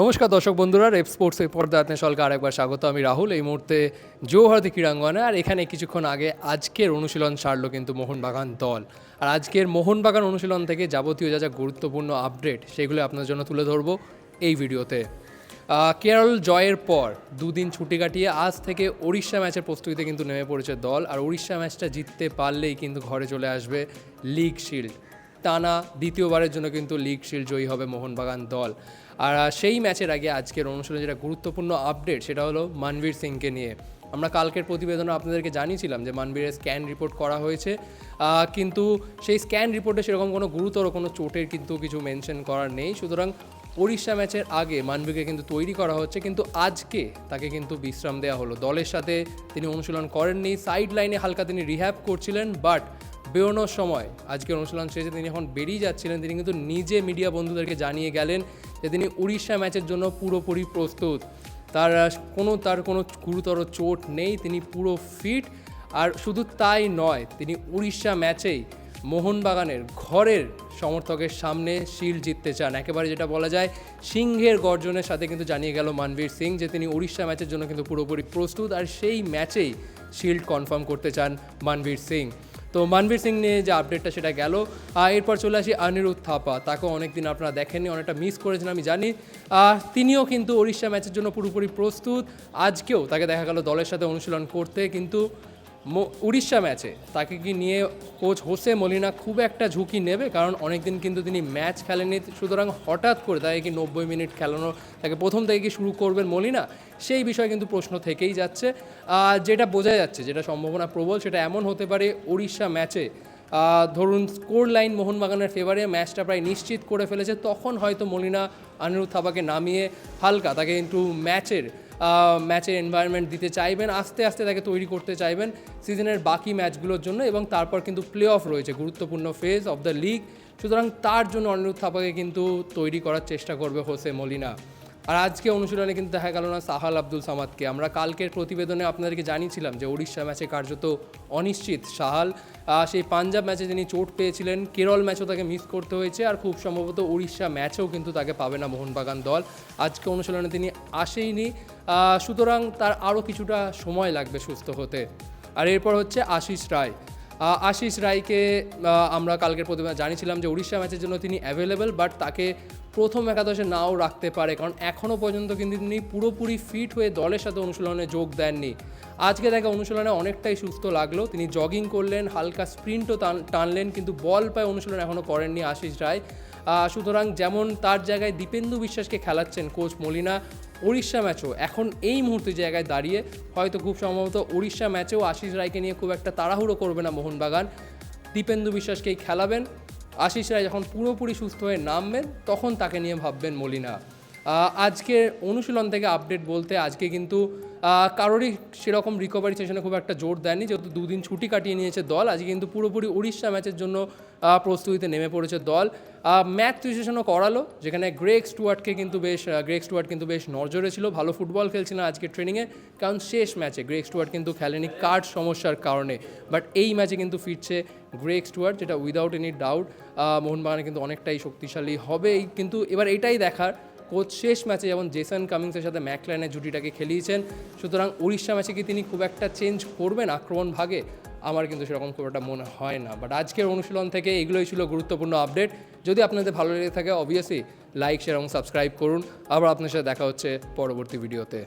নমস্কার দর্শক বন্ধুরা, রেপ স্পোর্টস এই পর্দা সলকে আরেকবার স্বাগত। আমি রাহুল, এই মুহূর্তে জৌহারতি ক্রীড়াঙ্গনে। আর এখানে কিছুক্ষণ আগে আজকের অনুশীলন সারলো কিন্তু মোহনবাগান দল। আর আজকের মোহনবাগান অনুশীলন থেকে যাবতীয় যা যা গুরুত্বপূর্ণ আপডেট, সেগুলো আপনার জন্য তুলে ধরবো এই ভিডিওতে। কেরল জয়ের পর দুদিন ছুটি কাটিয়ে আজ থেকে উড়িষ্যা ম্যাচের প্রস্তুতিতে কিন্তু নেমে পড়েছে দল। আর উড়িষ্যা ম্যাচটা জিততে পারলেই কিন্তু ঘরে চলে আসবে লিগ শিল্ড। টানা দ্বিতীয়বারের জন্য কিন্তু লিগ শিল্ড জয়ী হবে মোহনবাগান দল। আর সেই ম্যাচের আগে আজকের অনুষ্ঠানে যেটা গুরুত্বপূর্ণ আপডেট সেটা হলো মানবীর সিংকে নিয়ে। আমরা কালকের প্রতিবেদনে আপনাদেরকে জানিয়েছিলাম যে মানবীরের স্ক্যান রিপোর্ট করা হয়েছে। কিন্তু সেই স্ক্যান রিপোর্টে সেরকম কোনো গুরুতর কোনো চোটের কিন্তু কিছু মেনশন করার নেই। সুতরাং উড়িষ্যা ম্যাচের আগে মানবীকে কিন্তু তৈরি করা হচ্ছে, কিন্তু আজকে তাকে কিন্তু বিশ্রাম দেওয়া হলো। দলের সাথে তিনি অনুশীলন করেননি সাইড লাইনে হালকা তিনি রিহ্যাব করছিলেন বাট বেরোনোর সময় আজকে অনুশীলন শেষে তিনি যখন বেরিয়ে যাচ্ছিলেন। তিনি কিন্তু নিজে মিডিয়া বন্ধুদেরকে জানিয়ে গেলেন যে তিনি উড়িষ্যা ম্যাচের জন্য পুরোপুরি প্রস্তুত। তার কোনো তার কোনো গুরুতর চোট নেই, তিনি পুরো ফিট। আর শুধু তাই নয়, তিনি উড়িষ্যা ম্যাচেই মোহনবাগানের ঘরের সমর্থকের সামনে শিল্ড জিততে চান। একেবারে যেটা বলা যায়, সিংহের গর্জনের সাথে কিন্তু জানিয়ে গেল মানবীর সিং যে তিনি উড়িষ্যা ম্যাচের জন্য কিন্তু পুরোপুরি প্রস্তুত। আর সেই ম্যাচেই শিল্ড কনফার্ম করতে চান মানবীর সিং। তো মানবীর সিং নিয়ে যে আপডেটটা সেটা গেল। এরপর চলে আসি অনিরুদ্ধ থাপা। তাকেও অনেকদিন আপনারা দেখেননি, অনেকটা মিস করেছেন আমি জানি। তিনিও কিন্তু উড়িষ্যা ম্যাচের জন্য পুরোপুরি প্রস্তুত। আজকেও তাকে দেখা গেল দলের সাথে অনুশীলন করতে। কিন্তু উড়িষ্যা ম্যাচে তাকে কি নিয়ে কোচ হোসে মলিনা খুব একটা ঝুঁকি নেবে? কারণ অনেকদিন কিন্তু তিনি ম্যাচ খেলেননি। সুতরাং হঠাৎ করে তাকে কি নব্বই মিনিট খেলানো, তাকে প্রথম থেকে কি শুরু করবেন মলিনা? সেই বিষয়ে কিন্তু প্রশ্ন থেকেই যাচ্ছে। আর যেটা বোঝা যাচ্ছে, যেটা সম্ভাবনা প্রবল, সেটা এমন হতে পারে উড়িষ্যা ম্যাচে ধরুন স্কোর লাইন মোহনবাগানের ফেভারে ম্যাচটা প্রায় নিশ্চিত করে ফেলেছে। তখন হয়তো মলিনা আনিরুদ্ধ থাপাকে নামিয়ে হালকা তাকে কিন্তু ম্যাচের ম্যাচের এনভায়রনমেন্ট দিতে চাইবেন, আস্তে আস্তে তাকে তৈরি করতে চাইবেন সিজনের বাকি ম্যাচগুলোর জন্য এবং তারপর কিন্তু প্লে অফ রয়েছে, গুরুত্বপূর্ণ ফেজ অফ দ্য লিগ সুতরাং তার জন্য অনিরুদ্ধ থাপাকে কিন্তু তৈরি করার চেষ্টা করবে হোসে মলিনা। আর আজকে অনুশীলনে কিন্তু দেখা গেল না সাহাল আব্দুল সামাদকে। আমরা কালকের প্রতিবেদনে আপনাদেরকে জানিয়েছিলাম যে উড়িষ্যা ম্যাচে কার্যত অনিশ্চিত সাহাল। সেই পাঞ্জাব ম্যাচে তিনি চোট পেয়েছিলেন, কেরল ম্যাচও তাকে মিস করতে হয়েছে আর খুব সম্ভবত উড়িষ্যা ম্যাচেও কিন্তু তাকে পাবে না মোহনবাগান দল। আজকে অনুশীলনে তিনি আসেইনি। সুতরাং তার আরও কিছুটা সময় লাগবে সুস্থ হতে। আর এরপর হচ্ছে আশিস রায়। আশিস রায়কে আমরা কালকের প্রতিবেদনে জানিয়েছিলাম যে উড়িষ্যা ম্যাচের জন্য তিনি অ্যাভেলেবেল বাট তাকে প্রথম একাদশে নাও রাখতে পারে, কারণ এখনও পর্যন্ত কিন্তু তিনি পুরোপুরি ফিট হয়ে দলের সাথে অনুশীলনে যোগ দেননি। আজকে তাকে অনুশীলনে অনেকটাই সুস্থ লাগল। তিনি জগিং করলেন, হালকা স্প্রিন্টও টানলেন, কিন্তু বল পায় অনুশীলন এখনও করেননি আশিস রায়। সুতরাং যেমন তার জায়গায় দীপেন্দু বিশ্বাসকে খেলাচ্ছেন কোচ মলিনা উড়িষ্যা ম্যাচও। এখন এই মুহূর্তে জায়গায় দাঁড়িয়ে হয়তো খুব সম্ভবত উড়িষ্যা ম্যাচেও আশিস রায়কে নিয়ে খুব একটা তাড়াহুড়ো করবে না মোহনবাগান। দীপেন্দু বিশ্বাসকেই খেলাবেন। আশিস রায় যখন পুরোপুরি সুস্থ হয়ে নামবেন, তখন তাকে নিয়ে ভাববেন মলিনা। আহ, আজকে অনুশীলন থেকে আপডেট বলতে আজকে কিন্তু কারোরই সেরকম রিকভারি সেশনে খুব একটা জোর দেয়নি যেহেতু দুদিন ছুটি কাটিয়ে নিয়েছে দল আজকে কিন্তু পুরোপুরি উড়িষ্যা ম্যাচের জন্য প্রস্তুতিতে নেমে পড়েছে দল। ম্যাচ সিচুয়েশনও করালো যেখানে গ্রেক স্টুয়ার্টকে কিন্তু বেশ গ্রেক স্টুয়ার্ট কিন্তু বেশ নজরে ছিল। ভালো ফুটবল খেলছিল আজকে ট্রেনিংয়ে কারণ শেষ ম্যাচে গ্রেক স্টুয়ার্ট কিন্তু খেলেনি কার্ড সমস্যার কারণে। বাট এই ম্যাচে কিন্তু ফিরছে গ্রেক স্টুয়ার্ট যেটা উইদাউট এনি ডাউট মোহনবাগানে কিন্তু অনেকটাই শক্তিশালী হবে কিন্তু এবার এটাই দেখার কোচ শেষ ম্যাচে যেমন জেসন কামিংসের সাথে ম্যাকলাইনের জুটিটাকে খেলিয়েছেন, সুতরাং উড়িষ্যা ম্যাচে কি তিনি খুব একটা চেঞ্জ করবেন আক্রমণ ভাগে? আমার কিন্তু সেরকম খুব একটা মনে হয় না। বাট আজকের অনুশীলন থেকে এগুলোই ছিল গুরুত্বপূর্ণ আপডেট। যদি আপনাদের ভালো লেগে থাকে অবভিয়াসলি লাইক শেয়ার এবং সাবস্ক্রাইব করুন। আবার আপনার সাথে দেখা হচ্ছে পরবর্তী ভিডিওতে